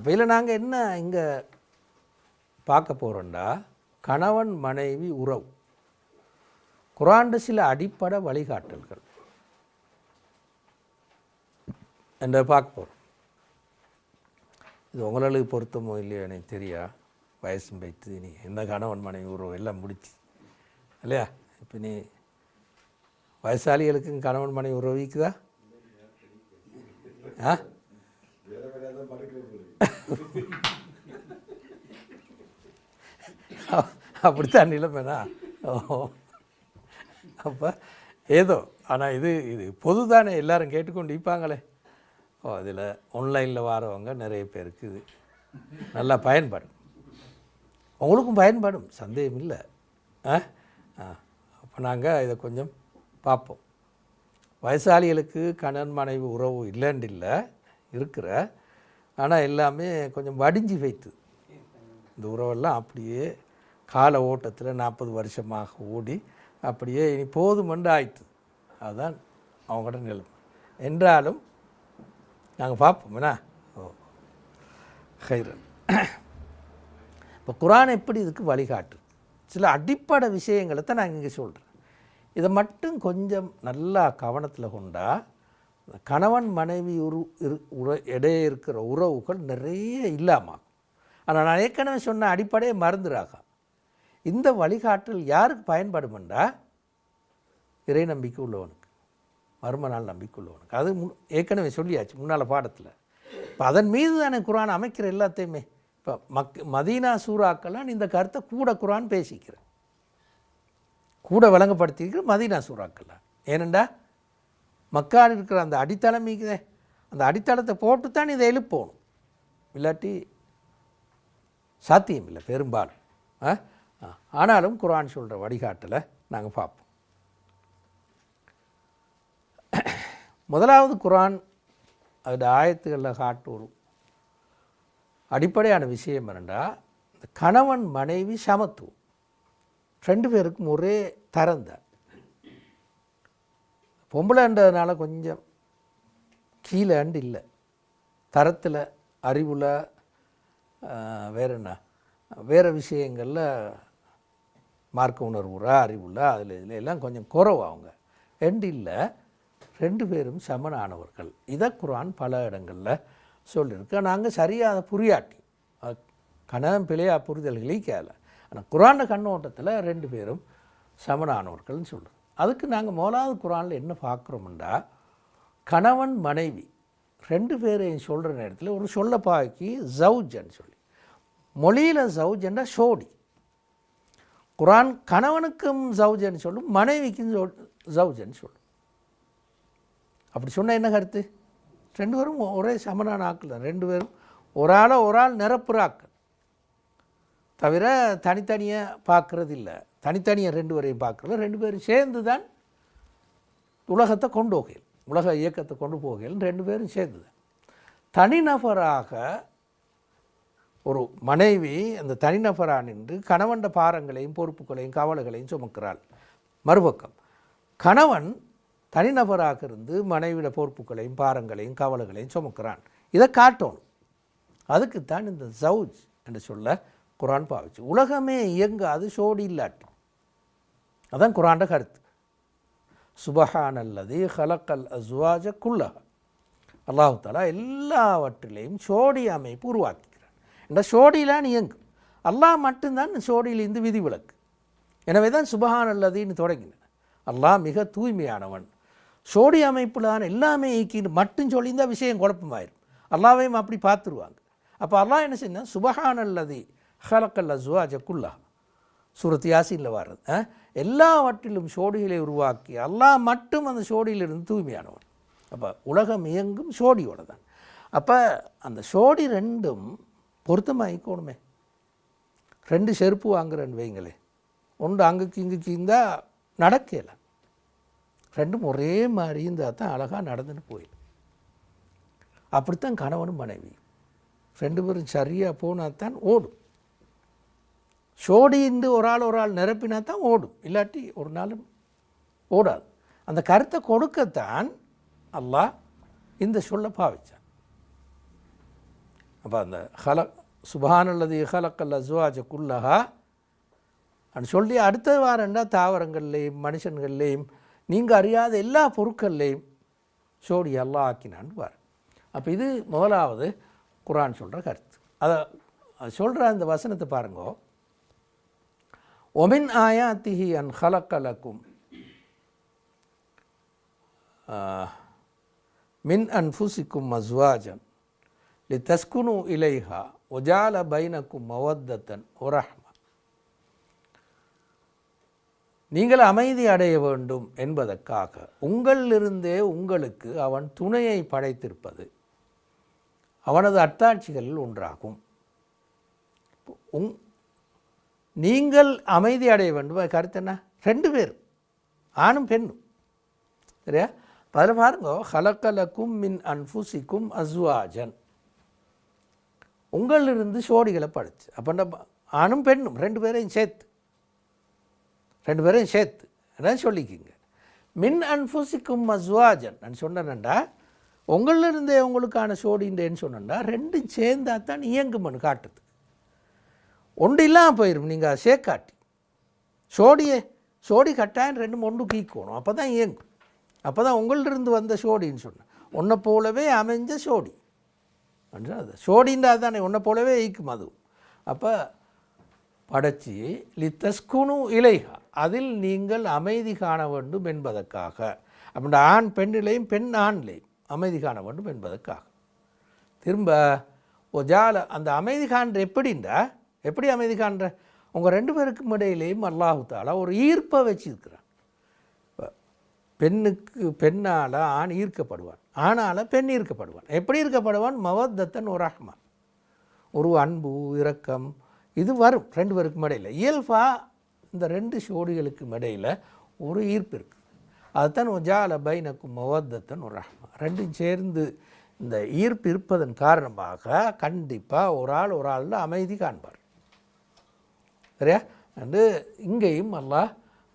இப்போ இதில் நாங்கள் என்ன இங்கே பார்க்க போகிறோண்டா கணவன் மனைவி உறவு. குராண்டு சில அடிப்படை வழிகாட்டல்கள். என்ற பார்க்க போகிறோம் இது உங்களுக்கு பொருத்தமோ இல்லையோ எனக்கு தெரியா? வயசும் வைத்து நீ என்ன கணவன் மனைவி உறவு எல்லாம் முடிச்சு. இல்லையா? இப்போ நீ வயசாளிகளுக்கும் கணவன் மனைவி உறவிக்குதா ஆ? அப்படித்தான் நிலைமைனா. ஓ. அப்போ ஏதோ ஆனால் இது இது பொது தானே எல்லாரும் கேட்டுக்கொண்டு இருப்பாங்களே ஓ அதில் ஆன்லைனில் வரவங்க நிறைய பேருக்கு இது நல்லா பயன்படும். உங்களுக்கும் பயன்படும் சந்தேகம் இல்லை ஆ? ஆ அப்போ நாங்கள் இதை கொஞ்சம் பார்ப்போம். வயசாளிகளுக்கு கணவன் மனைவி உறவு இல்லைன்னு இல்லை இருக்கிற ஆனால் எல்லாமே கொஞ்சம் வடிஞ்சு வைத்து. இந்த உறவெல்லாம் அப்படியே கால ஓட்டத்தில் நாற்பது வருஷமாக ஓடி அப்படியே இனி போதுமென்று ஆயிட்டு அதுதான் அவங்களோட நிலைமை. என்றாலும் நாங்கள் பார்ப்போம் என்ன? ஓ ஹைரன். இப்போ குரான் எப்படி இதுக்கு வழிகாட்டு? சில அடிப்படை விஷயங்களை தான் நான் இங்கே சொல்கிறேன் இதை மட்டும் கொஞ்சம் நல்லா கவனத்தில் கொண்டால் கணவன் மனைவி உரு இரு உற இடையே இருக்கிற உறவுகள் நிறைய இல்லாமல் ஆனால் நான் ஏற்கனவே சொன்ன அடிப்படையே மறந்துடாக இந்த வழிகாட்டல் யாருக்கு பயன்படுமெண்டா இறை நம்பிக்கை உள்ளவனுக்கு. மர்ம நாள் நம்பிக்கை உள்ளவனுக்கு. அது முன் ஏற்கனவே சொல்லியாச்சு முன்னால் பாடத்தில். இப்போ அதன் மீது தானே குரான் அமைக்கிற எல்லாத்தையுமே. இப்போ மக் மதீனா சூறாக்கெல்லாம் இந்த கருத்தை கூட குரான் பேசிக்கிறேன் கூட விளங்கப்படுத்தியிருக்கிற மதீனா சூறாக்கெல்லாம் ஏனெண்டா மக்கால் இருக்கிற அந்த அடித்தளம் மீதே அந்த அடித்தளத்தை போட்டு தான் இதை எழுப்போணும். இல்லாட்டி சாத்தியம் இல்லை பெரும்பாலும். ஆ? ஆனாலும் குரான் சொல்கிற வழிகாட்டலை நாங்கள் பார்ப்போம். முதலாவது குரான் அதோட ஆயத்துகளில் காட்டும் அடிப்படையான விஷயம் என்னென்னா இந்த கணவன் மனைவி சமத்துவம். ரெண்டு பேருக்கும் ஒரே தரம் தான். பொம்பளைன்றதுனால கொஞ்சம் கீழேண்டு இல்லை. தரத்தில் அறிவில் வேற என்ன? வேறு விஷயங்களில் மார்க்க உணர்வுறா அறிவுள்ள அதில் இதில் எல்லாம் கொஞ்சம் குறவு அவங்க. ரெண்டு இல்லை ரெண்டு பேரும் சமனானவர்கள். இதை குரான் பல இடங்களில் சொல்லியிருக்கு நாங்கள் சரியாக அதை புரியாட்டி. அது கணவன் பிழையா புரிதல்களே கேள ஆனால் குரான கண்ணோட்டத்தில் ரெண்டு பேரும் சமனானவர்கள்னு சொல்கிறோம் அதுக்கு நாங்கள் முதலாவது குரானில் என்ன பார்க்குறோம்டா? கணவன் மனைவி ரெண்டு பேரையும் சொல்கிற நேரத்தில் ஒரு சொல்ல பாக்கி ஜவுஜன்னு சொல்லி. மொழியில் ஜவுஜன்னா ஷோடி குரான் கணவனுக்கும் ஜவுஜன்னு சொல்லும் மனைவிக்கும் ஜவுஜன்னு சொல்லும். அப்படி சொன்னால் என்ன கருத்து? ரெண்டு பேரும் ஒரே சமனான ஆக்கள் தான் ரெண்டு பேரும் ஒரு ஆளை ஒரு ஆள் நிரப்புற ஆக்கள். தவிர தனித்தனியாக பார்க்குறது இல்லை தனித்தனியாக ரெண்டு பேரையும் பார்க்குறது ரெண்டு பேரும் சேர்ந்து தான் உலகத்தை கொண்டு போகையில் உலக இயக்கத்தை கொண்டு போகையில் ரெண்டு பேரும் சேர்ந்து தான் தனிநபராக ஒரு மனைவி அந்த தனிநபராக நின்று கணவன்ட பாரங்களையும் பொறுப்புகளையும் கவலைகளையும் சுமக்கிறாள். மறுபக்கம் கணவன் தனிநபராக இருந்து மனைவிட பொறுப்புகளையும் பாரங்களையும் கவலைகளையும் சுமக்கிறான். இதை காட்டணும். அதுக்குத்தான் இந்த ஜவுஜ் என்று சொல்ல குரான் பாவிச்சு. உலகமே இயங்காது சோடி இல்லாட்டி. அதான் குரான்ட கருத்து. சுபஹான் அல்லது ஹலக்கல் அஸ்வாஜ குல்லஹ. அல்லாஹு தாலா எல்லாவற்றிலையும் சோடி அமைப்பு உருவாக்கிக்கிறான் இந்த சோடியிலான் இயங்கும் அல்லாஹ் மட்டும்தான் சோடியிலிருந்து விதிவிலக்கு எனவே தான் சுபஹான் அல்லதின்னு தொடங்கினேன் அல்லாஹ் மிக தூய்மையானவன். சோடி அமைப்பிலான எல்லாமே இயக்கின்னு மட்டும் சொல்லியிருந்தால் விஷயம் குழப்பமாயிரும். அல்லாவையும் அப்படி பார்த்துருவாங்க. அப்போ அல்லாஹ் என்ன செஞ்சான் சுபஹான் அல்லதி ஹலக்கல் அஸ்வாஜ குல்லா சூரத் யாசினில் வர்றது ஆ? எல்லாவற்றிலும் சோடிகளை உருவாக்கி அல்லாஹ் மட்டும் அந்த சோடியிலிருந்து தூய்மையானவன் அப்போ உலகம் இயங்கும் சோடியோட தான் அப்போ அந்த சோடி ரெண்டும் பொருத்தமாகிக்கோணுமே ரெண்டு செருப்பு வாங்குறேன்னு வைங்களே ஒன்று அங்குக்கு இங்குக்கு இருந்தால் நடக்கலை ரெண்டும் ஒரே மாதிரி இருந்தால் தான் அழகாக நடந்துன்னு போயிடும் அப்படித்தான் கணவனும் மனைவி ரெண்டு பேரும் சரியாக போனால் தான் ஓடும் சோடிந்து ஒரு ஆள் ஒரு ஆள் நிரப்பினா தான் ஓடும். இல்லாட்டி ஒரு நாளும் ஓடாது. அந்த கருத்தை கொடுக்கத்தான் அல்லாஹ் இந்த சொல்ல பாவிச்சான். அப்போ அந்த ஹல சுபானல்லது ஹலக்கல் அஸ்வாஜ குல்லஹா. அப்படின்னு சொல்லி அடுத்த வாரம்னா தாவரங்கள்லேயும் மனுஷன்கள்லேயும் நீங்கள் அறியாத எல்லா பொருட்கள்லேயும் சோடி எல்லாம் ஆக்கினான்னு பாரு. அப்போ இது முதலாவது குரான் சொல்கிற கருத்து. அதை சொல்கிற அந்த வசனத்தை பாருங்கோ. ஒமின் ஆயாத்திஹி அன் ஹலக்கலக்கும் மின் அன்ஃபுசிக்கும் மஸ்வாஜன் லி தஸ்குனு இலைஹா ஒஜால பைனக்கும் மவத்தத்தன் ஒரஹ்ம நீங்கள் அமைதி அடைய வேண்டும் என்பதற்காக உங்களிலிருந்தே உங்களுக்கு அவன் துணையை படைத்திருப்பது அவனது அத்தாட்சிகளில் ஒன்றாகும். உங் நீங்கள் அமைதி அடைய வேண்டும். கருத்து என்ன? ரெண்டு பேரும். ஆணும் பெண்ணும். சரியா? அதில் பாருங்க ஹலக்கலக்கும் மின் அன்ஃபுசிக்கும் அஸ்வாஜன். உங்களிலிருந்து சோடிகளை படைச்சு. அப்போ ஆணும் பெண்ணும் ரெண்டு பேரையும் சேர்த்து. ரெண்டு பேரையும் சேர்த்து. அதான் சொல்லிக்கிங்க. மின் அன்ஃபுசிக்கும் அஸ்வாஜன். நான் சொன்னேன்டா உங்களிலிருந்தே உங்களுக்கான சோடின்றேன்னு சொன்னேன்டா. ரெண்டும் சேர்ந்தா தான் இயங்குமனு காட்டுது. ஒன்று இல்லாமல் போயிடும் நீங்கள் அதை சேர்க்காட்டி. சோடியே சோடி கட்டாயம் ரெண்டு ஒன்று கீக்கணும். அப்போ தான் இயங்கும். அப்போ தான் உங்கள்டிருந்து வந்த சோடின்னு சொன்னேன். உன்னை போலவே அமைஞ்ச சோடி. அது சோடின்றா தானே உன்னை போலவே ஈக்கும் அதுவும் அப்போ படைச்சி லித்தஸ்குனு இலைகா. அதில் நீங்கள் அமைதி காண வேண்டும் என்பதற்காக. அப்படின்ற ஆண் பெண்ணிலையும் பெண் ஆண்லையும் அமைதி காண வேண்டும் என்பதற்காக. திரும்ப ஒஜால அந்த அமைதி காண்ற எப்படின்றா எப்படி அமைதி காண்ற? உங்கள் ரெண்டு பேருக்கும் இடையிலையும் அல்லாஹு தாலா ஒரு ஈர்ப்பை வச்சிருக்கிறான். பெண்ணுக்கு பெண்ணால் ஆண் ஈர்க்கப்படுவான். ஆணால் பெண் ஈர்க்கப்படுவான். எப்படி ஈர்க்கப்படுவான்? மவத்தத்தன் ஒரு ரஹ்மா. ஒரு அன்பு இரக்கம் இது வரும் ரெண்டு பேருக்கும் இடையில். இயல்பா இந்த ரெண்டு சோடிகளுக்கும் இடையில் ஒரு ஈர்ப்பு இருக்குது அதுதான் ஒஜால பைனக்கும் மவத்தத்தன் ஒரு ரஹ்மா. ரெண்டும் சேர்ந்து இந்த ஈர்ப்பு இருப்பதன் காரணமாக கண்டிப்பாக ஒரு ஆள் ஒரு ஆளில் அமைதி காண்பார். சரியா? அண்டு இங்கேயும் அல்லாஹ்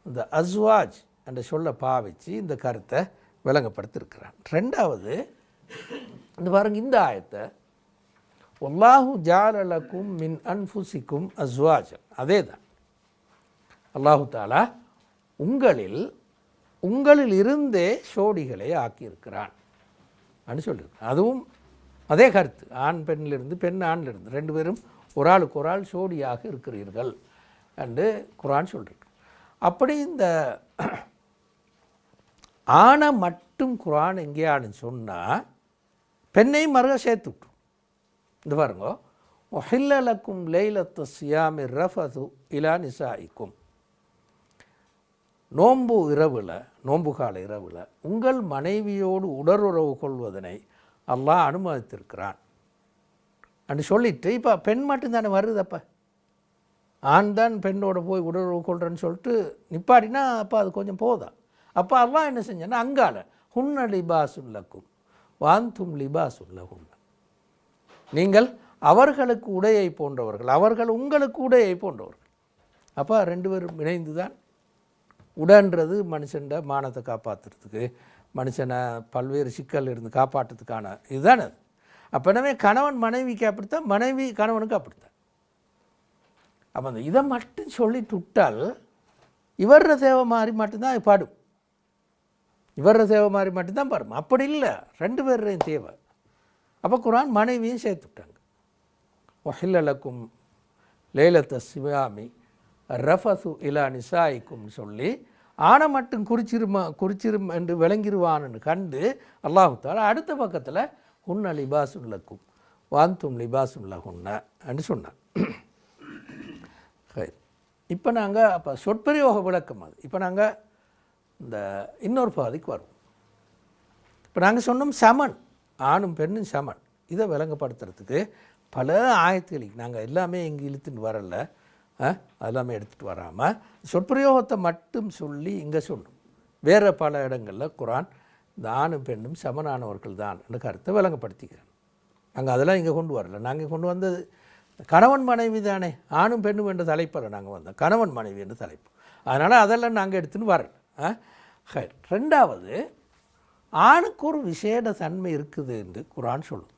இந்த அஸ்வாஜ் என்ற சொல்ல பாவிச்சு இந்த கருத்தை விளங்கப்படுத்திருக்கிறான் ரெண்டாவது இந்த பாருங்க இந்த ஆயத்தை ஒல்லாஹு ஜாலலக்கும் மின் அன்புசிக்கும் அஸ்வாஜ் அதே தான் அல்லாஹு தாலா உங்களில் உங்களில் இருந்தே சோடிகளை ஆக்கியிருக்கிறான் அப்படின்னு சொல்லியிருக்கேன் அதுவும் அதே கருத்து. ஆண் பெண்ணிலிருந்து பெண் ஆணிலிருந்து ரெண்டு பேரும் ஒரு ஆளுக்கு ஒரு ஆள் சோடியாக இருக்கிறீர்கள். என்று குரான் சொல்கிறேன் அப்படி இந்த ஆணை மட்டும் குரான் எங்கேயான்னு சொன்னால் பெண்ணையும் மறுக சேர்த்து விட்ரும். இந்த பாருங்க ஒஹில்லலக்கும் லெய்லத்து சியாமி ரஃபது இலா நிசாய்க்கும் நோன்பு இரவில் நோன்பு கால இரவில் உங்கள் மனைவியோடு உடலுறவு கொள்வதனை அல்லாஹ் அனுமதித்திருக்கிறான். அப்படி சொல்லிட்டு இப்போ பெண் மட்டும்தானே வருது அப்போ? ஆண் தான் பெண்ணோட போய் உடல் கொள்கிறேன்னு சொல்லிட்டு நிப்பாட்டினா அப்போ அது கொஞ்சம் போதான் அப்போ அல்லாஹ் என்ன செஞ்சேன்னா அங்கால ஹுன்ன லிபாசுல்லக்கும் வாந்தும் லிபாசுல்லஹுன்ன நீங்கள் அவர்களுக்கு உடையை போன்றவர்கள் அவர்கள் உங்களுக்கு உடையை போன்றவர்கள். அப்போ ரெண்டு பேரும் இணைந்து தான் உடன்றது மனுஷன்ட மானத்தை காப்பாற்றுறதுக்கு மனுஷனை பல்வேறு சிக்கல் இருந்து காப்பாற்றுறதுக்கான இதுதான் அது அப்போ என்னவே கணவன் மனைவிக்கு அப்படித்தான் மனைவி கணவனுக்கு அப்படித்தான். அப்போ அந்த இதை மட்டும் சொல்லிட்டு விட்டால் இவர தேவை மாதிரி மட்டும்தான் பாடும். இவர சேவை மாதிரி மட்டும்தான் பாடும். அப்படி இல்லை. ரெண்டு பேரையும் தேவை. அப்போ குரான் மனைவியும் சேர்த்து விட்டாங்க. ஒஹில்லலக்கும் லேலத்த சிவாமி ரஃபசு இலா நிசாய்க்கும் சொல்லி ஆனை மட்டும் குறிச்சிருமா குறிச்சிரும் என்று விளங்கிருவான்னு கண்டு அல்லாஹுத்தால் அடுத்த பக்கத்தில் உன்ன லிபாசுல்லக்கும் வாந்தும் லிபாசுல்லகுன்ன என்று சொன்னான். இப்போ நாங்கள் அப்போ சொற்பிரயோக விளக்கம் அது. இப்போ நாங்கள் இந்த இன்னொரு பாதிக்கு வரும் இப்போ நாங்கள் சொன்னோம் சமன் ஆணும் பெண்ணும் சமன். இதை விளங்கப்படுத்துறதுக்கு பல ஆயத்துகளை நாங்கள் எல்லாமே இங்கே இழுத்துன்னு வரல. அதெல்லாமே எடுத்துகிட்டு வராமல் சொற்பிரயோகத்தை மட்டும் சொல்லி இங்கே சொன்னோம். வேறு பல இடங்களில் குரான் இந்த ஆணும் பெண்ணும் சமனானவர்கள் தான் என்ற கருத்தை விளங்கப்படுத்திக்கிறேன். நாங்கள் அதெல்லாம் இங்கே கொண்டு வரல. நாங்கள் கொண்டு வந்தது கணவன் மனைவி தானே ஆணும் பெண்ணும் என்ற தலைப்பில் நாங்கள் வந்தோம். கணவன் மனைவி என்ற தலைப்பு. அதனால் அதெல்லாம் நாங்கள் எடுத்துன்னு வரேன் ஹை ரெண்டாவது ஆணுக்கு ஒரு விசேட தன்மை இருக்குது என்று குரான் சொல்லும்.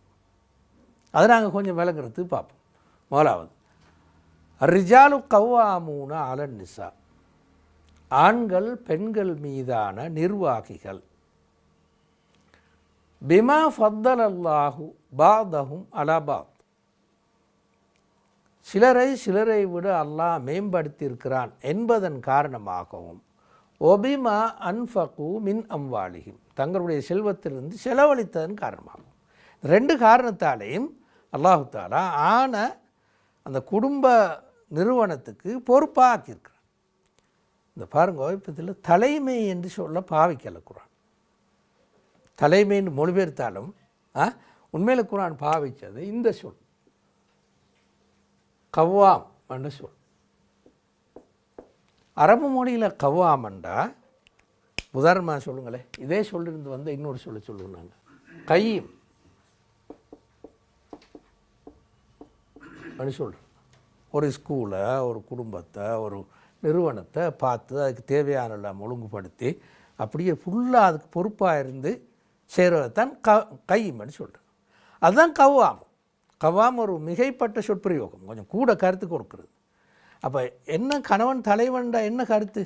அதை நாங்கள் கொஞ்சம் விளங்குறது பார்ப்போம். முதலாவது ரிஜாலு கவ்வாமூன அலன் நிசா. ஆண்கள் பெண்கள் மீதான நிர்வாகிகள். பிமா ஃபத்தல் அல்லாஹு பாதஹும் அலபாத் சிலரை சிலரை விட அல்லாஹ் மேம்படுத்தியிருக்கிறான் என்பதன் காரணமாகவும் ஒபிமா அன்ஃபகு மின் அம்வாலிஹிம். தங்களுடைய செல்வத்திலிருந்து செலவழித்ததன் காரணமாகும் ரெண்டு காரணத்தாலேயும் அல்லாஹு தாலா ஆன அந்த குடும்ப நிறுவனத்துக்கு பொறுப்பாக்கியிருக்கிறான். இந்த பாருங்க இப்போ இதில் தலைமை என்று சொல்ல பாவிக்கல குரான். தலைமை என்று மொழிபெயர்த்தாலும் ஆ உண்மையில் குரான் பாவிச்சது இந்த சொல். கவ்வாம் என்று சொல். அரபு மொழியில் கவ்வாமண்டா உதாரணமாக சொல்லுங்களேன் இதே சொல்லிருந்து வந்து இன்னொரு சொல்ல சொல்லுவோம் நாங்கள் கையும். அப்படி சொல்கிறோம் ஒரு ஸ்கூலை ஒரு குடும்பத்தை ஒரு நிறுவனத்தை பார்த்து அதுக்கு தேவையான எல்லாம் ஒழுங்குபடுத்தி அப்படியே ஃபுல்லாக அதுக்கு பொறுப்பாக இருந்து செய்கிறதான் க கையும்னு சொல்கிறேன் அதுதான் கவ்வாம். கவாம் ஒரு மிகைப்பட்ட சொற்பிரயோகம். கொஞ்சம் கூட கருத்து கொடுக்குறது. அப்போ என்ன கணவன் தலைவன்டா என்ன கருத்து?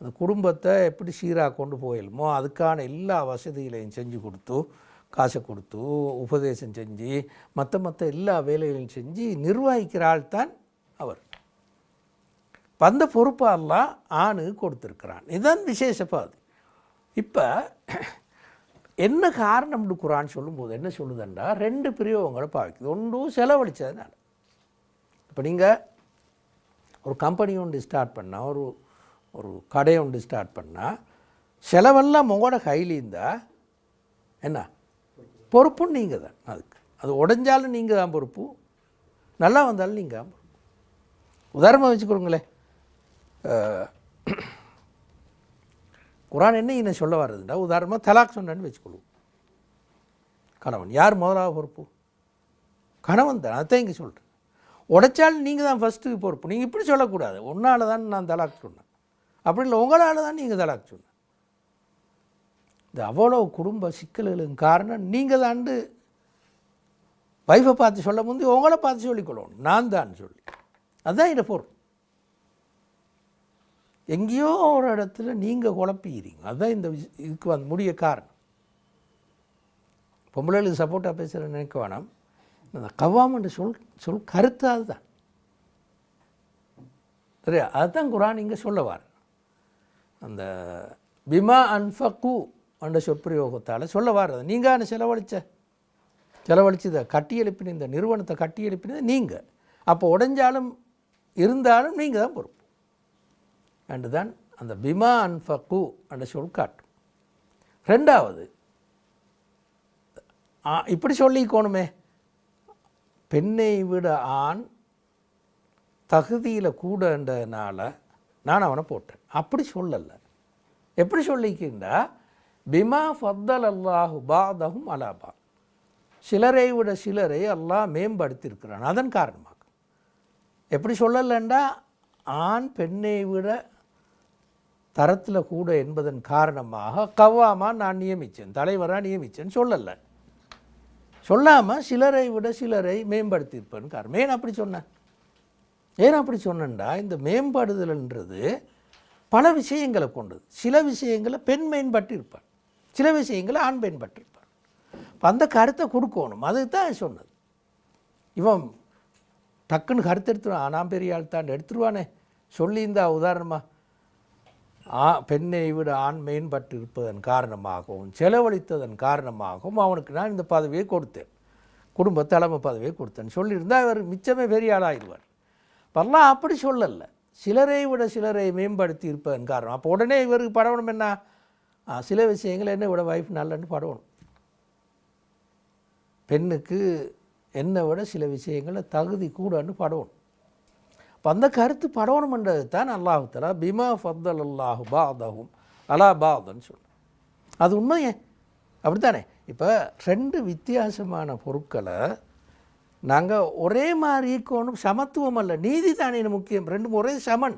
அந்த குடும்பத்தை எப்படி சீராக கொண்டு போயிடுமோ அதுக்கான எல்லா வசதிகளையும் செஞ்சு கொடுத்து காசை கொடுத்து உபதேசம் செஞ்சு மற்ற மற்ற எல்லா வேலைகளையும் செஞ்சு நிர்வகிக்கிற ஆள் தான் அவர். அந்த பொறுப்பெல்லாம் ஆணு கொடுத்துருக்கிறான். இதுதான் விசேஷப்பாது இப்போ என்ன காரணம்னு குரான் சொல்லும்போது என்ன சொல்லுதுண்டா ரெண்டு பிரயோகங்களை பாவிக்குது. ஒன்றும் நான் இப்போ நீங்கள் ஒரு கம்பெனி ஒன்று ஸ்டார்ட் பண்ணால் ஒரு ஒரு கடை ஒன்று ஸ்டார்ட் பண்ணால் செலவெல்லாம் உங்களோட கையில் இருந்தால் என்ன? பொறுப்பும் நீங்கள் தான் அதுக்கு. அது உடஞ்சாலும் நீங்கள் தான் பொறுப்பு. நல்லா வந்தாலும் நீங்கள் தான் பொறுப்பு. உதாரணமாக வச்சுக்கோங்களேன். குரான் என்ன இன்னும் சொல்ல வர்றதுண்டா உதாரணமாக தலாக் சொன்னேன்னு வச்சுக்கொள்வோம். கணவன் யார் முதலாக பொறுப்பு? கணவன் தான் அதான் இங்கே சொல்கிறேன் உடைச்சாலும் நீங்கள் தான் ஃபஸ்ட்டு பொறுப்பு. நீங்கள் இப்படி சொல்லக்கூடாது. உன்னால் தான் நான் தலாக் சொன்னேன். அப்படி இல்லை உங்களால் தான் நீங்கள் தலாக் சொன்னேன். இந்த அவ்வளோ குடும்ப சிக்கல்களுக்கு காரணம் நீங்கள் தாண்டு வைஃபை பார்த்து சொல்ல முந்தி உங்களை பார்த்து சொல்லிக்கொள்ளணும் நான் தான் சொல்லி. அதுதான் இதை பொருள். எங்கேயோ ஒரு இடத்துல நீங்கள் குழப்பிக்கிறீங்க. அதுதான் இந்த இதுக்கு வந்து முடிய காரணம். பொம்பளைகளுக்கு சப்போர்ட்டாக பேசுகிற நினைக்க வேணாம். அந்த கவாமன்ற சொல் சொல் கருத்து அதுதான். சரியா? அதுதான் குரான் இங்கே சொல்ல வார் அந்த பிமா அன்ஃபக்கு என்ற சொற்பிரயோகத்தால் சொல்ல அதை நீங்கள் செலவழிச்ச? செலவழிச்சதை கட்டி எழுப்பின இந்த நிறுவனத்தை கட்டி எழுப்பினது நீங்கள் அப்போ உடைஞ்சாலும் இருந்தாலும் நீங்கள் தான் பொறுப்பு. என்று தான் அந்த பிமா அன்ஃபகு என்ற சொல் காட்டும். ரெண்டாவது ஆ, இப்படி சொல்லிக்கோணுமே. பெண்ணை விட ஆண் தகுதியில் கூடன்றதுனால நான் அவனை போட்டேன். அப்படி சொல்லலை. எப்படி சொல்லிக்கின்றா? பிமா ஃபத்தல் அல்லாஹு பாதகும் அலாபா சிலரை விட சிலரை அல்லாஹ் மேம்படுத்தியிருக்கிறான். அதன் காரணமாக. எப்படி சொல்லலைண்டா ஆண் பெண்ணை விட தரத்தில் கூட என்பதன் காரணமாக கவ்வாமா நான் நியமித்தேன் தலைவராக நியமித்தேன்னு சொல்லலை. சொல்லாமல் சிலரை விட சிலரை மேம்படுத்தியிருப்பேன் காரணம். ஏன் அப்படி சொன்னேன் ஏன் அப்படி சொன்னேன்டா? இந்த மேம்படுதல்ன்றது பல விஷயங்களை கொண்டது. சில விஷயங்களை பெண் மேம்பட்டிருப்பார் சில விஷயங்களை ஆண் மேம்பட்டிருப்பார் இப்போ அந்த கருத்தை கொடுக்கணும். அதுக்கு தான் சொன்னது. இவன் டக்குன்னு கருத்து எடுத்துருவான் நான் பெரிய ஆள் தான் எடுத்துருவானே சொல்லியிருந்தா உதாரணமாக ஆ பெண்ணை விட ஆண் மேம்பட்டு இருப்பதன் காரணமாகவும் செலவழித்ததன் காரணமாகவும் அவனுக்கு நான் இந்த பதவியை கொடுத்தேன். குடும்ப தலைமை பதவியை கொடுத்தேன். சொல்லியிருந்தால் அவர் மிச்சமே பெரிய ஆளாயிடுவார் பரலாம் அப்படி சொல்லலை. சிலரை விட சிலரை மேம்படுத்தி இருப்பதன் காரணம். அப்போ உடனே இவருக்கு படவணும் என்ன? ஆ, சில விஷயங்கள் என்ன விட வைஃப் நல்லன்னு படவணும். பெண்ணுக்கு என்னை விட சில விஷயங்களை தகுதி கூடன்னு படவணும். அப்போ அந்த கருத்து படவணுமன்றது தான் அல்லாஹு பிமா ஃபத்தல் அல்லாஹு பாதகும் அலா பாதன்னு சொன்னேன். அது உண்மையே. அப்படித்தானே? இப்போ ரெண்டு வித்தியாசமான பொருட்களை நாங்கள் ஒரே மாதிரி ஈக்கணும் சமத்துவம் அல்ல நீதி தானே முக்கியம். ரெண்டும் ஒரே சமன்.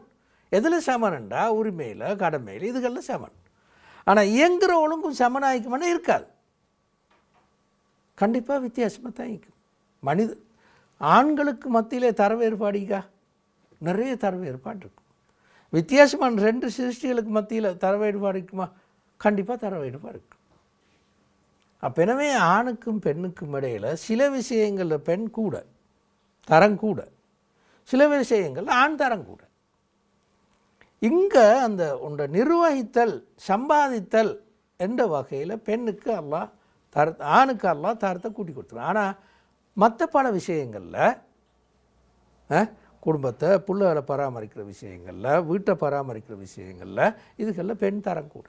எதில் சமன்ண்டா? உரிமையில் கடமையில் இதுகளில் சமன். ஆனால் இயங்குகிற ஒழுங்கும் சமனாயிக்குமானே இருக்காது. கண்டிப்பாக வித்தியாசமாக தான் இருக்கும். மனித ஆண்களுக்கு மத்தியிலே தர வேறுபாடிக்கா நிறைய தர வேறுபாடு இருக்கும் வித்தியாசமான ரெண்டு சிருஷ்டிகளுக்கு மத்தியில் தர வேறுபாடு இருக்குமா? கண்டிப்பாக தர வேறுபாடு இருக்கும் அப்போ எனவே ஆணுக்கும் பெண்ணுக்கும் இடையில் சில விஷயங்களில் பெண் கூட தரம் கூட சில விஷயங்கள் ஆண் தரம் கூட. இங்கே அந்த உண்ட நிர்வகித்தல் சம்பாதித்தல் என்ற வகையில் பெண்ணுக்கு எல்லாம் தர ஆணுக்கு எல்லாம் தரத்தை கூட்டி கொடுத்துருவேன் ஆனால் மற்ற பல விஷயங்களில் குடும்பத்தை பிள்ளைகளை பராமரிக்கிற விஷயங்களில் வீட்டை பராமரிக்கிற விஷயங்களில் இதுக்கெல்லாம் பெண் தரம் கூட.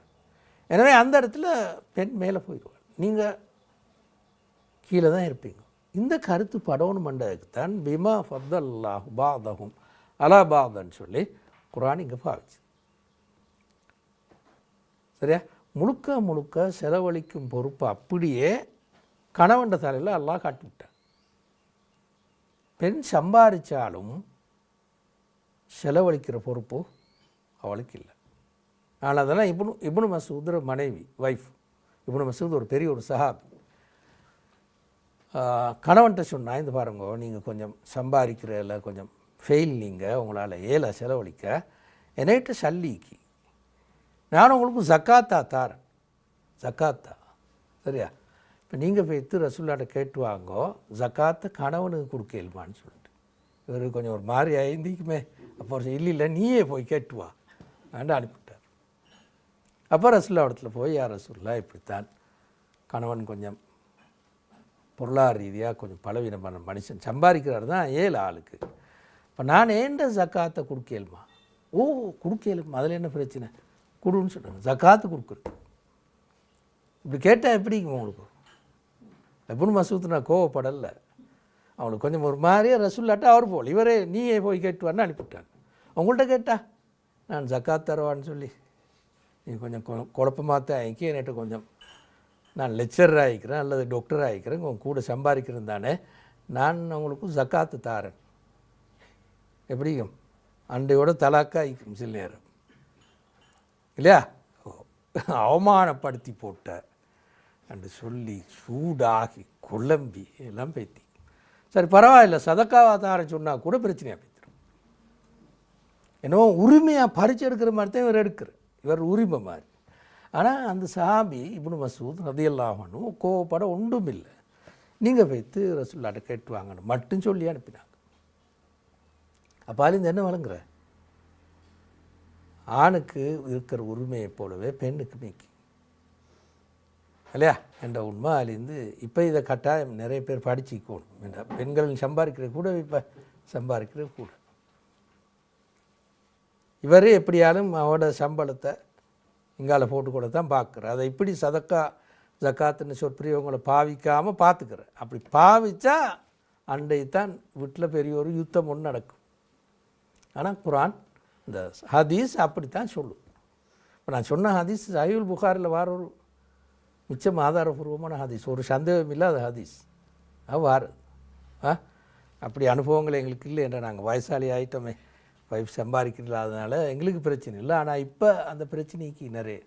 எனவே அந்த இடத்துல பெண் மேலே போயிடுவாள். நீங்கள் கீழே தான் இருப்பீங்க. இந்த கருத்து படவணுமன்றதுக்கு தான் பிமா ஃபத்தல்லாஹ் பாதகும் அலா பாதன்னு சொல்லி குரான் இங்கே பாவிச்சு. சரியா? முழுக்க முழுக்க செலவழிக்கும் பொறுப்பு அப்படியே கணவன் தலையில் அல்லாஹ் காட்டிவிட்டான். பெண் சம்பாதிச்சாலும் செலவழிக்கிற பொறுப்பு அவளுக்கு இல்லை. ஆனால் அதெல்லாம் இப்னு இப்னு மசூதர் மனைவி ஒய்ஃப் இப்னு மசூத் ஒரு பெரிய ஒரு சஹாபி. கணவன்கிட்ட சொன்னா இந்த பாருங்க நீங்கள் கொஞ்சம் சம்பாதிக்கிறதில் கொஞ்சம் ஃபெயில் நீங்கள் உங்களால் ஏழை செலவழிக்க. என்னைட்ட சல்லிக்கு நான் உங்களுக்கு ஜக்காத்தா தாரேன். ஜக்காத்தா. சரியா? இப்போ நீங்கள் போய்த்து ரசூல்லாட்ட கேட்டு வாங்கோ ஜக்காத்தை கணவனுக்கு கொடுக்கலுமான்னு சொல்லிட்டு. இவர் கொஞ்சம் ஒரு மாதிரி ஐந்திக்குமே அப்போ அவர் இல்லை இல்லை நீயே போய் கேட்டு வா. ஆண்டு அனுப்பிவிட்டார். அப்போ ரசுல்லா இடத்துல போய் யார் ரசூல்லா இப்படித்தான். கணவன் கொஞ்சம் பொருளாதார ரீதியாக கொஞ்சம் பலவீனமான மனுஷன். சம்பாதிக்கிறார் தான் ஏழு ஆளுக்கு. இப்போ நான் ஏண்ட ஜக்காத்தை கொடுக்கலுமா? ஓ கொடுக்கலும்? அதில் என்ன பிரச்சனை? கொடுன்னு சொன்னாங்க ஜக்காத்து கொடுக்குறது. இப்படி கேட்டால் எப்படிங்க உங்களுக்கு? எப்படின்னு மசூத்து நான் கோவப்படலை. அவனுக்கு கொஞ்சம் ஒரு மாதிரியே ரசுல்லாட்டா அவர் போல். இவரே நீயே போய் கேட்டுவார்னு அனுப்பிவிட்டான். அவங்கள்ட்ட கேட்டா? நான் ஜக்காத் தருவான்னு சொல்லி. நீ கொஞ்சம் கொ- குழப்பமாக தான் ஆகிக்கி என்கிட்ட கொஞ்சம் நான் லெக்சரர் ஆகிக்கிறேன் அல்லது டாக்டர் ஆகிக்கிறேன் உங்கள் கூட சம்பாதிக்கிறேன் தானே. நான் அவங்களுக்கும் ஜக்காத்து தாரேன். எப்படியும் அண்டையோட தலாக்கா ஆயிக்கும் சில நேரம். இல்லையா? ஓ, அவமானப்படுத்தி போட்ட என்று சொல்லி சூடாகி குழம்பி எல்லாம் பேத்தி. சரி பரவாயில்ல. சதக்காவதாரம் சொன்னால் கூட பிரச்சனையாக பேத்திரும் என்னவோ உரிமையாக பறிச்சு எடுக்கிற மாதிரி தான் இவர் எடுக்கிற இவர் உரிமை மாதிரி. ஆனால் அந்த சாபி இப்னு மசூத் ரதியல்லாமனும் கோவப்பட ஒன்றும் இல்லை நீங்கள் வைத்து ரசுல்லாட்ட கேட்டு வாங்கணும். மட்டும் சொல்லி அனுப்பினாங்க. அப்போ இந்த என்ன வழங்குற? ஆணுக்கு இருக்கிற உரிமையைப் போலவே பெண்ணுக்கு மீக்கி இல்லையா? என்ற உண்மை அழிந்து இப்போ இதை கட்டாயம் நிறைய பேர் படிச்சுக்கணும். என்ற பெண்கள் சம்பாதிக்கிறது கூட இப்போ சம்பாதிக்கிறது கூட. இவரே எப்படியாலும் அவரோட சம்பளத்தை இங்கால போட்டு கூட தான் பார்க்குறார். அதை இப்படி சதக்கா ஜக்காத்துன்னு சொற்பிரியவங்களை பாவிக்காமல் பார்த்துக்கிறேன் அப்படி பாவிச்சா அண்டை தான் வீட்டில் பெரிய ஒரு யுத்தம் ஒன்று நடக்கும். ஆனால் குரான் இந்த ஹதீஸ் அப்படித்தான் சொல்லும். இப்போ நான் சொன்ன ஹதீஸ் சஹீல் புகாரில் வர ஒரு மிச்சம் ஆதாரபூர்வமான ஹதீஸ். ஒரு சந்தேகம் இல்லாத ஹதீஸ். அது வாரு ஆ? அப்படி அனுபவங்கள் எங்களுக்கு இல்லை என்ற நாங்கள் வயசாளி ஆகிட்டோமே வைஃப் சம்பாதிக்கிறதுனால எங்களுக்கு பிரச்சனை இல்லை. ஆனால் இப்போ அந்த பிரச்சனைக்கு நிறைய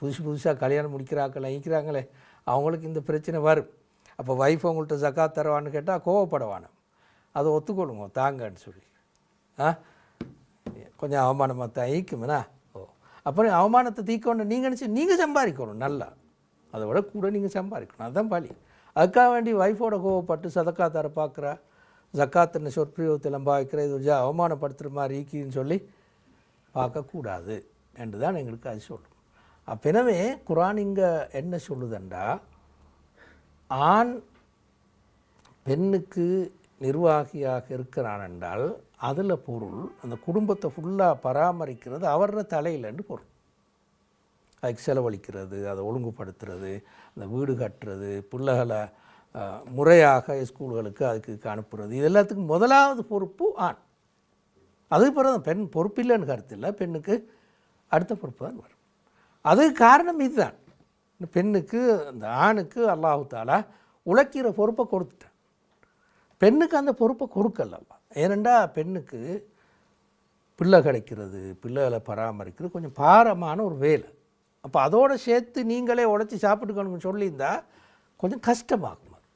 புதுசு புதுசாக கல்யாணம் முடிக்கிறாக்கள் நிற்கிறாங்களே அவங்களுக்கு இந்த பிரச்சனை வரும். அப்போ வைஃப் அவங்கள்ட்ட ஜக்கா தருவான்னு கேட்டால் கோவப்படவானு அதை ஒத்துக்கொள்ளுங்க தாங்கன்னு சொல்லி. ஆ? கொஞ்சம் அவமானமாக தான் ஈக்குமேண்ணா அப்புறம் அவமானத்தை தீக்கணும் நீங்கள் நினச்சி நீங்கள் சம்பாதிக்கணும் நல்லா. அதை விட கூட நீங்கள் சம்பாதிக்கணும். அதுதான் பலி. அதுக்காக வேண்டி ஒய்ஃபோட கோவப்பட்டு சதக்கா தர பார்க்குறா ஜக்காத்துன்னு சொற்பிரயோகத்தில் பாய்க்கிற இது கொஞ்சம் அவமானப்படுத்துகிற மாதிரி இருக்கின்னு சொல்லி பார்க்கக்கூடாது என்று தான் எங்களுக்கு அது சொல்லும். அப்பினவே குரான் இங்கே என்ன சொல்லுதண்டா? ஆண் பெண்ணுக்கு நிர்வாகியாக இருக்கிறான் என்றால் அதில் பொருள் அந்த குடும்பத்தை ஃபுல்லாக பராமரிக்கிறது அவரோட தலையிலன்னு பொருள். அதுக்கு செலவழிக்கிறது அதை ஒழுங்குபடுத்துறது அந்த வீடு கட்டுறது பிள்ளைகளை முறையாக ஸ்கூல்களுக்கு அதுக்கு அனுப்புறது. இது எல்லாத்துக்கும் முதலாவது பொறுப்பு ஆண். அதுக்கு பிறகு பெண் பொறுப்பில்லைன்னு கருத்து இல்லை பெண்ணுக்கு அடுத்த பொறுப்பு தான் வரும். அதுக்கு காரணம் இதுதான். இந்த பெண்ணுக்கு அந்த ஆணுக்கு அல்லாஹு தாலா உழைக்கிற பொறுப்பை கொடுத்துட்டேன். பெண்ணுக்கு அந்த பொறுப்பை கொடுக்கல ஏனெண்டா பெண்ணுக்கு பிள்ளை கிடைக்கிறது பிள்ளைகளை பராமரிக்கிறது கொஞ்சம் பாரமான ஒரு வேலை. அப்போ அதோடு சேர்த்து நீங்களே உழைச்சி சாப்பிட்டுக்கணும்னு சொல்லியிருந்தா கொஞ்சம் கஷ்டமாகும் அது.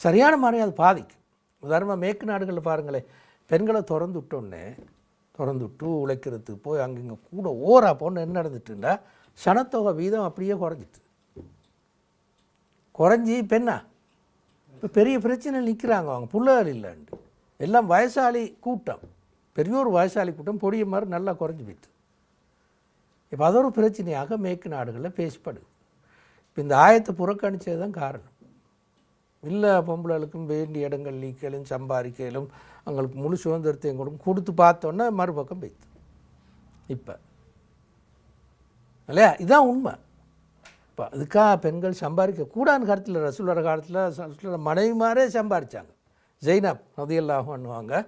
சரியான மாதிரி அது பாதிக்கும். உதாரணமாக மேற்கு நாடுகளில் பாருங்களேன் பெண்களை திறந்து விட்டோன்னே திறந்து விட்டு உழைக்கிறதுக்கு போய் அங்கங்கே கூட ஓரா போன்னு என்ன நடந்துட்டுண்டா சனத்தொகை வீதம் அப்படியே குறைஞ்சிட்டு. குறைஞ்சி பெண்ணா? இப்போ பெரிய பிரச்சனை நிற்கிறாங்க அவங்க பிள்ளைகள் இல்லைன்ட்டு. எல்லாம் வயசாளி கூட்டம். பெரியோர் வயசாளி கூட்டம் பொடிய மாதிரி நல்லா குறைஞ்சி போயிட்டு இப்போ அது ஒரு பிரச்சனையாக மேற்கு நாடுகளில் பேசப்படுது. இப்போ இந்த ஆயத்தை புறக்கணித்தது தான் காரணம். இல்லை பொம்பளைகளுக்கும் வேண்டிய இடங்கள் நீக்கலும் சம்பாதிக்கலும் அவங்களுக்கு முழு சுதந்திரத்தையும் கொடுக்கும் கொடுத்து பார்த்தோன்னா மறுபக்கம் போய்த்து இப்போ. இல்லையா? இதுதான் உண்மை. இப்போ அதுக்காக பெண்கள் சம்பாதிக்க கூடான்னு காலத்தில் ரசூலர காலத்தில் ரசூலர மனைவிமாரே சம்பாதிச்சாங்க. ஜெய்னப் நதியெல்லாம் பண்ணுவாங்க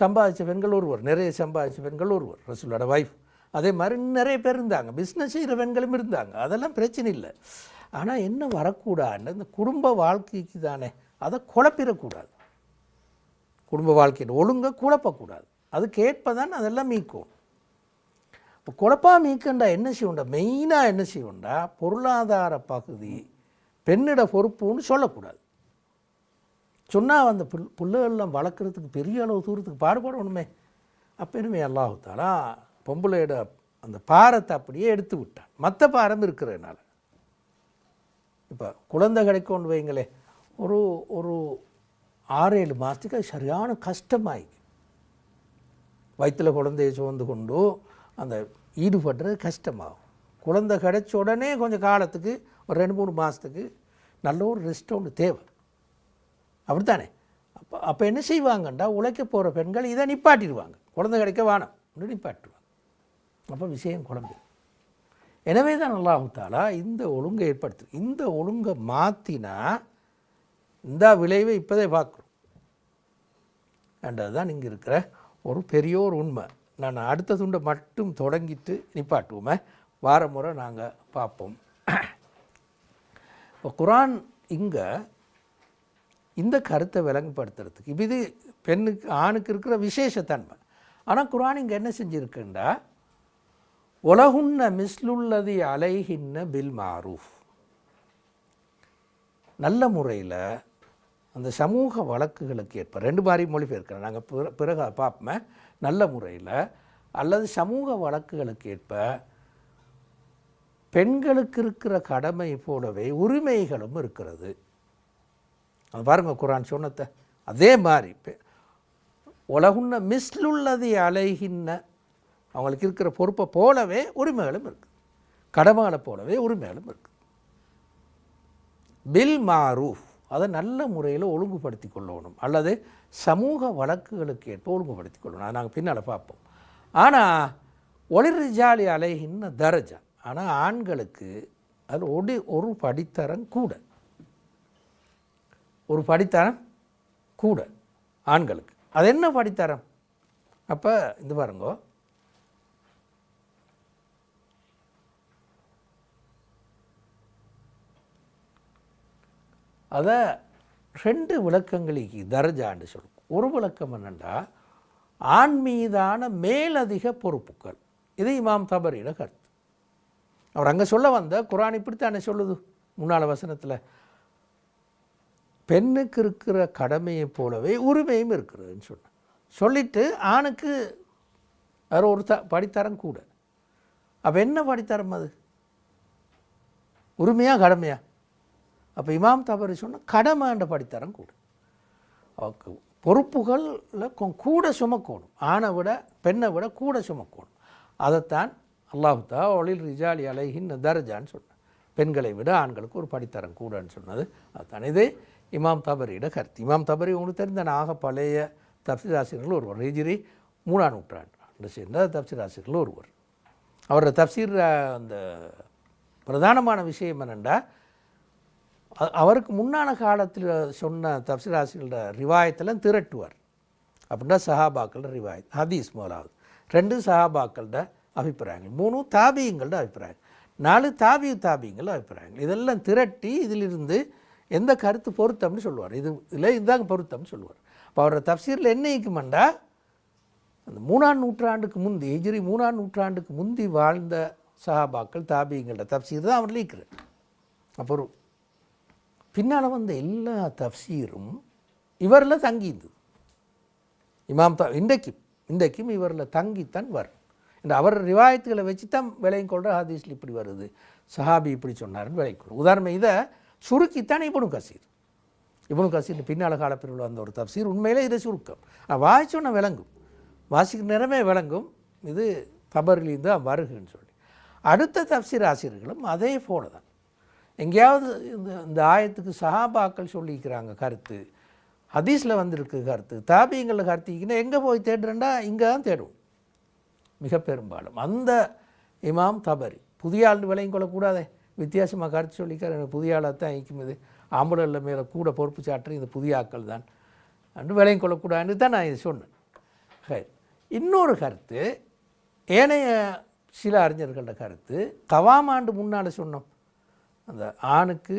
சம்பாதிச்ச பெண்கள் ஒருவர் நிறைய சம்பாதிச்ச பெண்கள் ஒருவர் ரசூலோட வைஃப் அதே மாதிரி நிறைய பேர் இருந்தாங்க. பிஸ்னஸ் செய்கிற பெண்களும் இருந்தாங்க. அதெல்லாம் பிரச்சனை இல்லை. ஆனால் என்ன வரக்கூடாதுன்னு இந்த குடும்ப வாழ்க்கைக்கு தானே அதை குழப்பிடக்கூடாது. குடும்ப வாழ்க்கையில் ஒழுங்காக குழப்பக்கூடாது. அதுக்கு ஏற்பதான் அதெல்லாம் மீக்கும் இப்போ குழப்பா மீக்கண்டா என்ன செய்யண்டா? மெயினாக என்ன செய்யண்டா? பொருளாதார பகுதி பெண்ணிட பொறுப்புன்னு சொல்லக்கூடாது. சொன்னால் அந்த புல் புல்லுகள்லாம் வளர்க்குறதுக்கு பெரிய அளவு தூரத்துக்கு பாடுபடணுமே. அப்போ இனிமே அல்லாஹுத்தாலா பொம்பளையோட அந்த பாரத்தை அப்படியே எடுத்து விட்டான். மற்ற பாரம் இருக்கிறதுனால. இப்போ குழந்தை கிடைக்கோன்னு வைங்களே ஒரு ஒரு ஆறு ஏழு மாதத்துக்கு அது சரியான கஷ்டமாயிக்கு வயிற்றில் குழந்தைய சுமந்து கொண்டு அந்த ஈடுபடுறது கஷ்டமாகும். குழந்தை கிடைச்ச உடனே கொஞ்சம் காலத்துக்கு ஒரு ரெண்டு மூணு மாதத்துக்கு நல்ல ஒரு ரெஸ்ட் ஒன்று தேவை. அப்படித்தானே அப்போ அப்போ என்ன செய்வாங்கண்டா? உழைக்க போகிற பெண்கள் இதை நிப்பாட்டிடுவாங்க. குழந்தை கிடைக்க வானம். வேணாம் நிப்பாட்டுவாங்க அப்போ விஷயம் குழம்பு. எனவே தான் அல்லாஹு தாலா இந்த ஒழுங்கை ஏற்படுத்து இந்த ஒழுங்கை மாற்றினா இந்த விளைவை இப்போதே பார்க்குறோம். என்றது தான் இங்கே இருக்கிற ஒரு பெரிய ஒரு உண்மை. நான் அடுத்த துண்டை மட்டும் தொடங்கிட்டு நிப்பாட்டுவோமே. வார முறை நாங்கள் பார்ப்போம். இப்போ குரான் இங்கே இந்த கருத்தை விளங்குபடுத்துறதுக்கு இப்போ இது பெண்ணுக்கு ஆணுக்கு இருக்கிற விசேஷத்தன்மை. ஆனால் குரான் இங்கே என்ன செஞ்சுருக்குண்டா? உலகுன்ன மிஸ்லுள்ளதி அலைகின்ன பில் மாரூஃப். நல்ல முறையில் அந்த சமூக வழக்குகளுக்கு ஏற்ப ரெண்டு மாதிரி மொழிபெயர்க்கிறேன். நாங்கள் பிற பிறகு பார்ப்போமே. நல்ல முறையில் அல்லது சமூக வழக்குகளுக்கு ஏற்ப பெண்களுக்கு இருக்கிற கடமை போலவே உரிமைகளும் இருக்கிறது. அது பாருங்கள் குரான் சொன்னத்தை அதே மாதிரி உலகுன்ன மிஸ்லுள்ளதை அலைகின்ன அவங்களுக்கு இருக்கிற பொறுப்பை போலவே உரிமைகளும் இருக்குது கடமைகளை போலவே உரிமைகளும் இருக்குது பில் மாரூஃப் அதை நல்ல முறையில் ஒழுங்குபடுத்தி கொள்ளணும். அல்லது சமூக வழக்குகளுக்கு ஏற்ப ஒழுங்குபடுத்தி கொள்ளணும். அதை நாங்கள் பின்னால் பார்ப்போம். ஆனால் ஒளிர்ஜாலி அலைகின்ன தரஜா ஆனால் ஆண்களுக்கு அது ஒடி ஒரு படித்தரம் கூட. ஒரு படித்தரம் கூட ஆண்களுக்கு. அது என்ன படித்தரம்? அப்போ இந்த பாருங்கோ. அதை ரெண்டு விளக்கங்களுக்கு தர்ஜான்னு சொல்லும் ஒரு விளக்கம் என்னென்னா ஆண் மீதான மேலதிக பொறுப்புகள். இது இமாம் தபரியோட கருத்து. அவர் அங்கே சொல்ல வந்த குரான் இப்படித்தானே சொல்லுது முன்னால வசனத்தில். பெண்ணுக்கு இருக்கிற கடமையை போலவே உரிமையும் இருக்கிறதுன்னு சொன்னேன். சொல்லிவிட்டு ஆணுக்கு வேறு ஒரு த படித்தரம் கூட. அப்போ என்ன படித்தரம் அது? உரிமையா கடமையா? அப்போ இமாம் தபரி சொன்னால் கடமைன்ற படித்தரம் கூட. அவருக்கு பொறுப்புகளில் கொ- கூட சுமக்கணும். ஆணை விட பெண்ணை விட கூட சுமக்கணும். அதைத்தான் அல்லாஹுத்தா ஒளில் ரிஜாலி அலைஹின் தர்ஜான்னு சொன்னேன். பெண்களை விட ஆண்களுக்கு ஒரு படித்தரம் கூடன்னு சொன்னது. அதுதான் இது இமாம் தபரியோட கருத்து. இமாம் தபரி உங்களுக்கு தெரிந்த நாக பழைய தப்சிராசிரியர்கள் ஒருவர். ஹிஜிரி மூணாம் நூற்றாண்டு. சேர்ந்த தப்சிராசிரியர்கள் ஒருவர். அவரோட தப்சீர் அந்த பிரதானமான விஷயம் என்னென்னா அவருக்கு முன்னான காலத்தில் சொன்ன தப்சிராசிகளோட ரிவாயத்தெல்லாம் திரட்டுவார். அப்படின்னா சஹாபாக்களோட ரிவாயத் ஹதீஸ் முதலாவது. ரெண்டு சஹாபாக்களோட அபிப்பிராயங்கள் மூணு தாபியங்களோட அபிப்பிராயங்கள் நாலு தாபி தாபியங்களோட அபிப்பிராயங்கள். இதெல்லாம் திரட்டி இதிலிருந்து எந்த கருத்து பொருத்தம்னு சொல்லுவார். இது இதில் இதுதாங்க பொருத்தம்னு சொல்லுவார். இப்போ அவரோட தப்சீரில் என்ன இருக்குமெண்டா அந்த மூணாம் நூற்றாண்டுக்கு முந்தி ஹிஜ்ரி மூணாம் நூற்றாண்டுக்கு முந்தி வாழ்ந்த சஹாபாக்கள் தாபியங்களோட தப்சீர் தான் அவர் லீக்கிறார் அப்புறம் பின்னால் வந்த எல்லா தப்சீரும் இவரில் தங்கியிருந்தது இமாம் த இன்றைக்கும் இன்றைக்கும் இவரில் தங்கித்தான் வரும் இந்த அவர் ரிவாயத்துகளை வச்சு தான் விலையும் கொள்கிற ஹாதீஸில் இப்படி வருது. சஹாபி இப்படி சொன்னார்னு விளையும் கொள்ளும். உதாரணம் இதை சுருக்கித்தான் இப்படும் கசீர். இப்னு கசீர் பின்னால் காலப்பிரிவில் வந்த ஒரு தப்சீர். உண்மையிலே இது சுருக்கம். நான் வாய்ச்சோன்னா விளங்கும். வாசிக்கிற நேரமே விளங்கும். இது தபரிலிருந்து வருகுன்னு சொல்லி. அடுத்த தப்சீர் ஆசிரியர்களும் அதே போல தான். எங்கேயாவது இந்த இந்த ஆயத்துக்கு சஹாபாக்கள் சொல்லிக்கிறாங்க கருத்து. ஹதீஸில் வந்திருக்கு கருத்து. தாபியங்களில் கருத்திக்கினா எங்கே போய் தேடுறேன்டா இங்கே தான் தேடுவோம். மிக பெரும்பாலும். அந்த இமாம் தபரி புதிய ஆண்டு விலையும் கொள்ளக்கூடாதே. வித்தியாசமாக கருத்து சொல்லிக்கார். எனக்கு புதிய ஆளாக தான் ஐக்கும் இது. ஆம்புலரில் மேலே கூட பொறுப்பு சாட்டுற இந்த புதிய ஆக்கள் தான். அன்று விலையும் கொள்ளக்கூடாதுன்னு தான் நான் இது சொன்னேன். சரி. இன்னொரு கருத்து ஏனைய சில அறிஞர்களோட கருத்து கவாமாண்டு முன்னால் சொன்னோம். அந்த ஆணுக்கு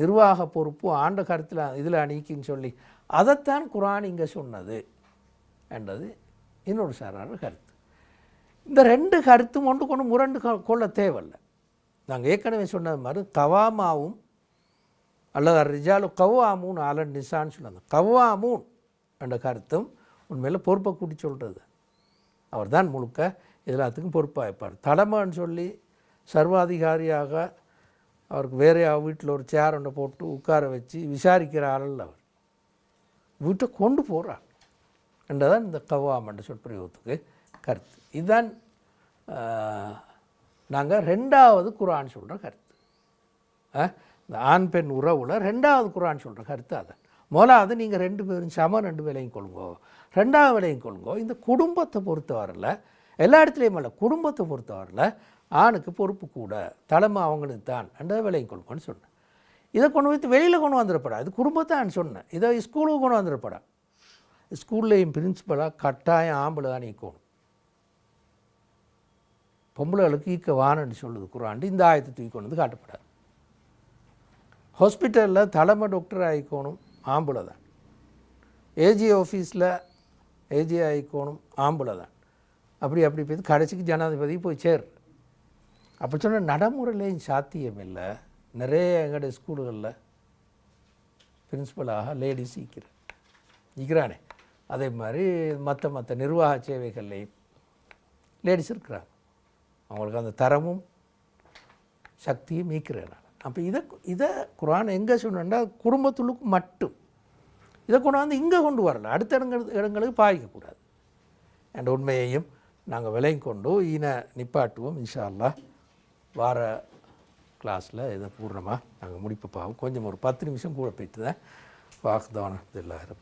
நிர்வாக பொறுப்பு ஆண்ட கருத்தில் இதில் அணிக்குன்னு சொல்லி. அதைத்தான் குரான் இங்கே சொன்னது என்றது இன்னொரு சாரான கருத்து. இந்த ரெண்டு கருத்தும் ஒன்று கொண்டு முரண்டு கொள்ள தேவையில்லை. நாங்கள் ஏற்கனவே சொன்னது மாதிரி கவாமாவும் அல்லது ரிஜாலு கவ்வாமூன் ஆலன் நிசான்னு சொன்னாங்க. கவ்வாமூன் என்ற கருத்தும் உண்மையில் பொறுப்பை கூட்டி சொல்கிறது அவர் தான் முழுக்க எல்லாத்துக்கும் பொறுப்பாக இருப்பார் தலைமைன்னு சொல்லி சர்வாதிகாரியாக அவருக்கு வேறே வீட்டில் ஒரு சேர் ஒன்று போட்டு உட்கார வச்சு விசாரிக்கிற ஆள் அவர். வீட்டை கொண்டு போகிறார் என்றதான் இந்த கவ்வாம் என்ற சொற்பிரயோகத்துக்கு கருத்து. இதுதான் நாங்கள் ரெண்டாவது குரான் சொல்கிற கருத்து. இந்த ஆண் பெண் உறவுல ரெண்டாவது குரான் சொல்கிற கருத்து அதான் முதலாவது நீங்கள் ரெண்டு பேரும் சம ரெண்டு விலையும் கொள்ளுங்கோ. ரெண்டாவது விலையும் கொள்ளுங்கோ. இந்த குடும்பத்தை பொறுத்தவரையில் எல்லா இடத்துலையும் இல்லை குடும்பத்தை பொறுத்தவரையில் ஆணுக்கு பொறுப்பு கூட தலைமை அவங்களுக்கு தான் ரெண்டாவது விலையும் கொள்ளுங்கன்னு சொன்னேன். இதை கொண்டு வந்து வெளியில் கொண்டு வந்துடப்படா இது குடும்பத்தான் சொன்னேன். இதை ஸ்கூலுக்கு கொண்டு வந்துடப்படா ஸ்கூல்லையும் பிரின்ஸிபலாக கட்டாயம் ஆம்பளை தான் நீக்கணும் பொம்பளைகளுக்கு ஈக்கவான்னு சொல்லுது குரான் இந்த ஆயத்தை தூக்கி கொண்டு வந்து காட்டப்படாது. ஹாஸ்பிட்டலில் தலைமை டாக்டர் ஆகிக்கோணும் ஆம்பளை தான். ஏஜி ஆஃபீஸில் ஏஜி ஆகிக்கோணும் ஆம்பளை தான். அப்படி அப்படி போய் கடைசிக்கு ஜனாதிபதி போய் சேர். அப்படி சொன்ன நடைமுறையிலையும் சாத்தியம் இல்லை. நிறைய எங்களுடைய ஸ்கூலுகளில் பிரின்சிபலாக லேடிஸ் ஈக்கிறேன் ஈக்கிறானே அதே மாதிரி மற்ற மற்ற நிர்வாக சேவைகள்லையும் லேடிஸ் இருக்கிறாங்க. அவங்களுக்கு அந்த தரமும் சக்தியும் மீக்கிறேன் நான். அப்போ இதை இதை குரான் எங்கே சொன்னா குடும்பத்துள்ளுக்கு மட்டும். இதை கொண்டாந்து இங்கே கொண்டு வரல. அடுத்த இடங்கள் இடங்களுக்கு பாதிக்கக்கூடாது என்ற உண்மையையும் நாங்கள் விலையும் கொண்டு ஈன நிப்பாட்டுவோம் இன்ஷா வார கிளாஸில் இதை பூர்ணமாக நாங்கள் முடிப்பு பாவோம். கொஞ்சம் ஒரு பத்து நிமிஷம் கூட போயிட்டு தான். வாக்குதான இல்லாத